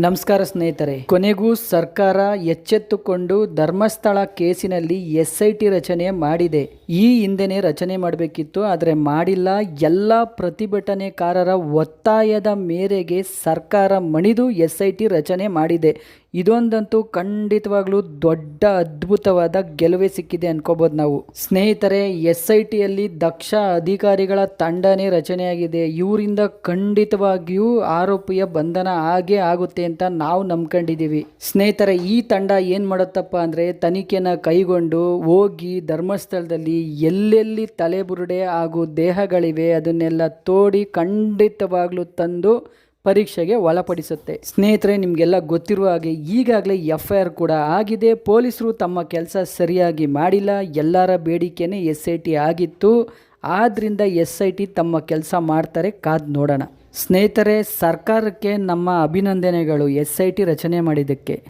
ನಮಸ್ಕಾರ ಸ್ನೇಹಿತರೆ. ಕೊನೆಗೂ ಸರ್ಕಾರ ಎಚ್ಚೆತ್ತುಕೊಂಡು ಧರ್ಮಸ್ಥಳ ಕೇಸಿನಲ್ಲಿ ಎಸ್ ಐ ರಚನೆ ಮಾಡಿದೆ. ಈ ಹಿಂದೆನೇ ರಚನೆ ಮಾಡಬೇಕಿತ್ತು, ಆದರೆ ಮಾಡಿಲ್ಲ. ಎಲ್ಲ ಪ್ರತಿಭಟನೆಕಾರರ ಒತ್ತಾಯದ ಮೇರೆಗೆ ಸರ್ಕಾರ ಮಣಿದು ಎಸ್ ಐ ಟಿ ರಚನೆ ಮಾಡಿದೆ. ಇದೊಂದಂತೂ ಖಂಡಿತವಾಗ್ಲೂ ದೊಡ್ಡ ಅದ್ಭುತವಾದ ಗೆಲುವೆ ಸಿಕ್ಕಿದೆ ಅನ್ಕೋಬೋದು ನಾವು. ಸ್ನೇಹಿತರೆ ಎಸ್ ಐ ಟಿಯಲ್ಲಿ ದಕ್ಷ ಅಧಿಕಾರಿಗಳ ತಂಡನೇ ರಚನೆಯಾಗಿದೆ. ಇವರಿಂದ ಖಂಡಿತವಾಗಿಯೂ ಆರೋಪಿಯ ಬಂಧನ ಹಾಗೆ ಆಗುತ್ತೆ ಅಂತ ನಾವು ನಂಬ್ಕೊಂಡಿದ್ದೀವಿ. ಸ್ನೇಹಿತರೆ, ಈ ತಂಡ ಏನು ಮಾಡುತ್ತಪ್ಪ ಅಂದರೆ ತನಿಖೆನ ಕೈಗೊಂಡು ಹೋಗಿ ಧರ್ಮಸ್ಥಳದಲ್ಲಿ ಎಲ್ಲೆಲ್ಲಿ ತಲೆಬುರುಡೆ ಹಾಗೂ ದೇಹಗಳಿವೆ ಅದನ್ನೆಲ್ಲ ತೋಡಿ ಖಂಡಿತವಾಗ್ಲೂ ತಂದು ಪರೀಕ್ಷೆಗೆ ಒಳಪಡಿಸುತ್ತೆ. ಸ್ನೇಹಿತರೆ, ನಿಮಗೆಲ್ಲ ಗೊತ್ತಿರುವ ಹಾಗೆ ಈಗಾಗಲೇ ಎಫ್ ಐ ಆರ್ ಕೂಡ ಆಗಿದೆ. ಪೊಲೀಸರು ತಮ್ಮ ಕೆಲಸ ಸರಿಯಾಗಿ ಮಾಡಿಲ್ಲ. ಎಲ್ಲರ ಬೇಡಿಕೆನೇ ಎಸ್ ಐ ಟಿ ಆಗಿತ್ತು. ಆದ್ದರಿಂದ ಎಸ್ ಐ ಟಿ ತಮ್ಮ ಕೆಲಸ ಮಾಡ್ತಾರೆ. ಕಾದು ನೋಡೋಣ. ಸ್ನೇಹಿತರೆ, ಸರ್ಕಾರಕ್ಕೆ ನಮ್ಮ ಅಭಿನಂದನೆಗಳು ಎಸ್ ಐ ಟಿ ರಚನೆ ಮಾಡಿದ್ದಕ್ಕೆ.